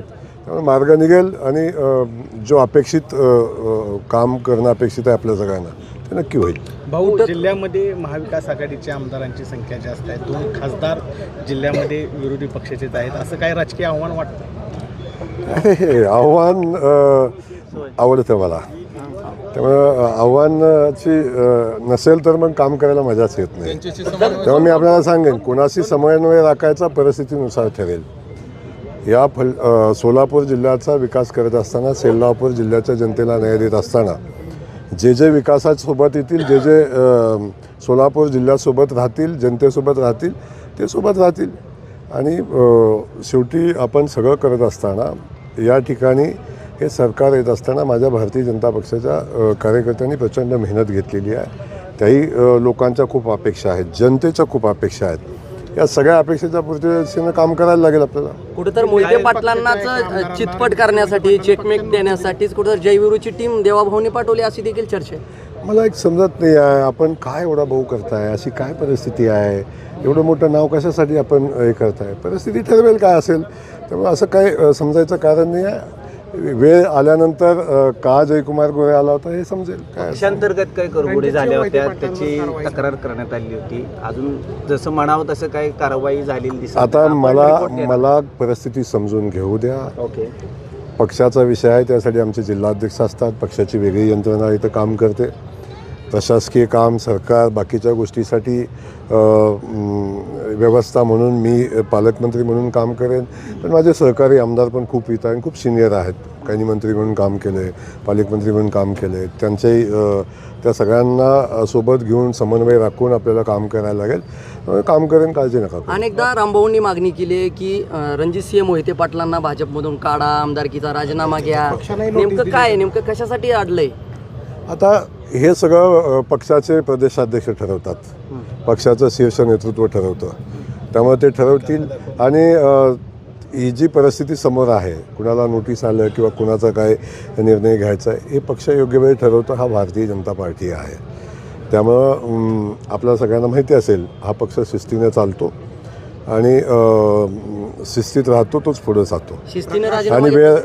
त्यामुळे मार्ग निघेल आणि जो अपेक्षित काम करणं अपेक्षित आहे आपल्या सगळ्यांना ते नक्की होईल. भाऊ जिल्ह्यामध्ये महाविकास आघाडीच्या आमदारांची संख्या जास्त आहे. दोन खासदार जिल्ह्यामध्ये विरोधी पक्षाचेच आहेत. असं काय राजकीय आव्हान वाटतं? हे आव्हान आवडतं मला. त्यामुळे आव्हानाची नसेल तर मग काम करायला मजाच येत नाही. तेव्हा मी आपल्याला सांगेन कोणाशी समन्वय राखायचा परिस्थितीनुसार ठरेल. या फल सोलापूर जिल्ह्याचा विकास करत असताना सेल्लापूर जिल्ह्याच्या जनतेला न्याय देत असताना जे जे विकासासोबत येतील जे जे सोलापूर जिल्ह्यासोबत राहतील जनतेसोबत राहतील ते सोबत राहतील. आणि शेवटी आपण सगळं करत असताना या ठिकाणी हे सरकार येत असताना माझ्या भारतीय जनता पक्षाच्या कार्यकर्त्यांनी प्रचंड मेहनत घेतलेली आहे. त्याही लोकांच्या खूप अपेक्षा आहेत जनतेच्या खूप अपेक्षा आहेत. या सगळ्या अपेक्षेच्या पूर्तीनं काम करायला लागेल आपल्याला. कुठेतर मोहिते पाटलांनाच चितपट करण्यासाठी चेकमेक देण्यासाठीच कुठेतर जयविरूची टीम देवाभाऊनी पाठवली अशी देखील चर्चा आहे. मला एक समजत नाही आहे आपण काय एवढा भाऊ करताय? अशी काय परिस्थिती आहे? एवढं मोठं नाव कशासाठी आपण हे करताय? परिस्थिती ठरवेल काय असेल? त्यामुळे असं काय समजायचं कारण नाही आहे. वेळ आल्यानंतर अ, का जयकुमार गोरे आला होता हे समजेल. काय पक्षांतर्गत काही करगुडी झाल्या होत्या त्याची तक्रार करण्यात आली होती. अजून जसं म्हणावं तसं काही कारवाई झालेली दिसत आता नाही. आपण मला report देणार. मला परिस्थिती समजून घेऊ द्या. ओके. पक्षाचा विषय आहे त्यासाठी आमचे जिल्हाध्यक्ष असतात. पक्षाची वेगळी यंत्रणा इथं काम करते. प्रशासकीय काम सरकार बाकीच्या गोष्टीसाठी व्यवस्था म्हणून मी पालकमंत्री म्हणून काम करेन. पण माझे सहकारी आमदार पण खूप इथं आणि खूप सिनियर आहेत. काही मंत्री म्हणून काम केलं आहे पालकमंत्री म्हणून काम केलं आहे त्यांच्याही त्या सगळ्यांना सोबत घेऊन समन्वय राखून आपल्याला काम करायला लागेल. काम करेन काळजी नका करू. अनेकदा रामभाऊंनी मागणी केली आहे की अ, रणजितसिंह मोहिते पाटलांना भाजपमधून काढा आमदारकीचा राजीनामा घ्या. नेमकं काय? नेमकं कशासाठी अडलंय आता हे सगळं पक्षाचे प्रदेशाध्यक्ष ठरवतात. पक्षाचं शीर्ष नेतृत्व ठरवतं. त्यामुळे ते ठरवतील आणि ही जी परिस्थिती समोर आहे कुणाला नोटीस आलं किंवा कुणाचा काय निर्णय घ्यायचा आहे हे पक्ष योग्य वेळी ठरवतं हा भारतीय जनता पार्टी आहे. त्यामुळं आपल्या सगळ्यांना माहिती असेल हा पक्ष शिस्तीने चालतो आणि शिस्तीत राहतो तोच पुढे जातो. आणि वेळ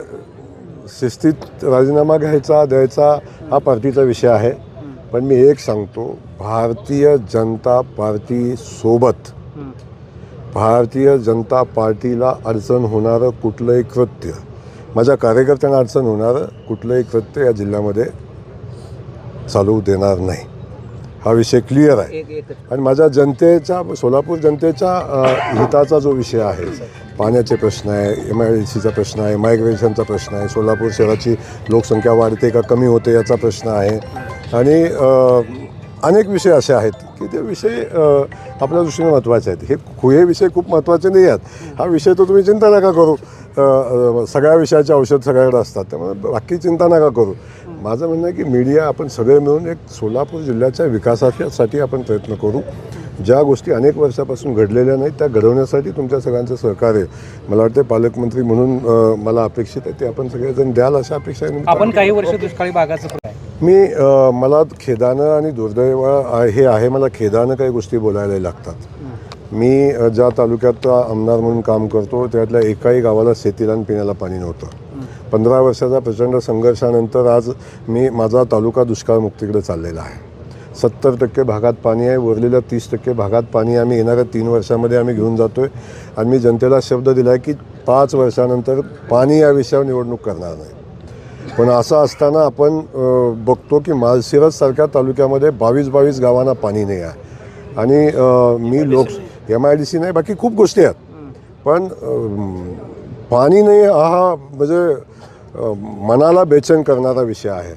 शिस्तीत राजीनामा घ्यायचा द्यायचा हा पार्टीचा विषय आहे. पण मी एक सांगतो भारतीय जनता पार्टी सोबत भारतीय जनता पार्टीला अडचण होणारं कुठलंही कृत्य माझ्या कार्यकर्त्यांना अडचण होणारं कुठलंही कृत्य या जिल्ह्यामध्ये चालू देणार नाही. हा विषय क्लिअर आहे. आणि माझ्या जनतेच्या सोलापूर जनतेच्या हिताचा जो विषय आहे पाण्याचे प्रश्न आहे एम आय डी सीचा प्रश्न आहे मायग्रेशनचा प्रश्न आहे सोलापूर शहराची लोकसंख्या वाढते का कमी होते याचा प्रश्न आहे. आणि अनेक विषय असे आहेत की ते विषय आपल्या दृष्टीने महत्त्वाचे आहेत. हे हे विषय खूप महत्त्वाचे नाही आहेत. हा विषय तर तुम्ही चिंता नका करू. सगळ्या विषयाचे औषध सगळ्याकडे असतात. त्यामुळे बाकी चिंता नका करू. माझं म्हणणं आहे की मीडिया आपण सगळे मिळून एक सोलापूर जिल्ह्याच्या विकासासाठी आपण प्रयत्न करू. ज्या गोष्टी अनेक वर्षापासून घडलेल्या नाहीत त्या घडवण्यासाठी तुमच्या सगळ्यांचं सहकार्य मला वाटतं पालकमंत्री म्हणून मला अपेक्षित आहे ते आपण सगळेजण द्याल अशा अपेक्षा आहे. आपण काही वर्ष दुष्काळी भागाचं मी मला खेदानं आणि दुर्दैव आहे- हे आहे मला खेदानं काही गोष्टी बोलायला लागतात. मी ज्या तालुक्यात आमदार म्हणून काम करतो त्यातल्या एकाही गावाला शेतीला आणि पिण्याला पाणी नव्हतं. पंधरा वर्षाचा प्रचंड संघर्षानंतर आज मी माझा तालुका दुष्काळमुक्तीकडे चाललेला आहे. सत्तर टक्के भागात पाणी आहे उरलेल्या तीस टक्के भागात पाणी आम्ही येणाऱ्या तीन वर्षामध्ये आम्ही घेऊन जातो आहे आणि मी जनतेला शब्द दिला आहे की पाच वर्षानंतर पाणी या विषयावर निवडणूक करणार नाही. पण असं असताना आपण बघतो की माळशिरससारख्या तालुक्यामध्ये बावीस बावीस गावांना पाणी नाही आहे. आणि मी लोक एम आय डी सी नाही. बाकी खूप गोष्टी आहेत. पण पाणी नाही हा म्हणजे मनाला बेचैन करणारा विषय आहे.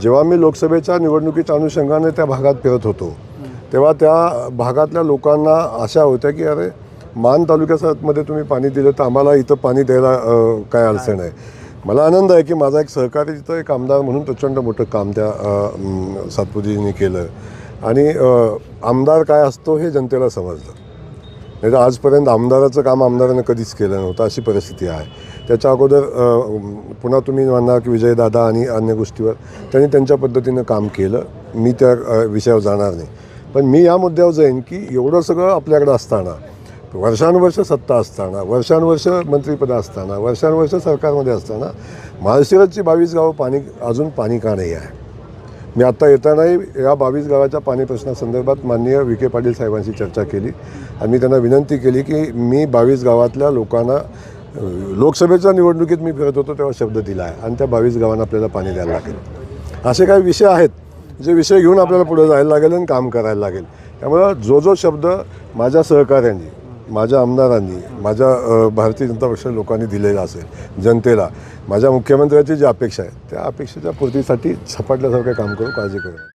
जेव्हा मी लोकसभेच्या निवडणुकीच्या अनुषंगाने त्या भागात फिरत होतो तेव्हा त्या भागातल्या लोकांना आशा होत्या की अरे मान तालुक्यामध्ये तुम्ही पाणी दिलं तर आम्हाला इथं पाणी द्यायला काय अडचण आहे? मला आनंद आहे की माझा एक सहकारी तिथं एक आमदार म्हणून प्रचंड मोठं काम त्या सातपुतीजींनी सातपुजींनी केलं. आणि आमदार काय असतो हे जनतेला समजलं. नाही तर आजपर्यंत आमदाराचं काम आमदारानं कधीच केलं नव्हतं अशी परिस्थिती आहे. त्याच्या अगोदर पुन्हा तुम्ही म्हणणार की विजयदादा आणि अन्य गोष्टीवर त्यांनी त्यांच्या पद्धतीनं काम केलं. मी त्या विषयावर जाणार नाही. पण मी या मुद्द्यावर जाईन की एवढं सगळं आपल्याकडं असताना वर्षानुवर्ष सत्ता असताना वर्षानुवर्ष मंत्रिपद असताना वर्षानुवर्ष सरकारमध्ये असताना महाराष्ट्राची बावीस गावं पाणी अजून पाणी का नाही आहे? मी आत्ता येतानाही या बावीस गावाच्या पाणी प्रश्नासंदर्भात माननीय विखे पाटील साहेबांशी चर्चा केली. आणि मी त्यांना विनंती केली की मी बावीस गावातल्या लोकांना लोकसभेच्या निवडणुकीत मी फिरत होतो तेव्हा शब्द दिला आहे आणि त्या बावीस गावांना आपल्याला पाणी द्यायला लागेल. असे काही विषय आहेत जे विषय घेऊन आपल्याला पुढे जायला लागेल आणि काम करायला लागेल. त्यामुळं जो जो शब्द माझ्या सहकाऱ्यांनी माझ्या आमदारांनी माझ्या भारतीय जनता पक्ष लोकांनी दिलेला असेल जनतेला माझ्या मुख्यमंत्र्याची जी अपेक्षा आहे त्या अपेक्षेच्या पूर्तीसाठी झपाटल्यासारखं काम करू काळजी करू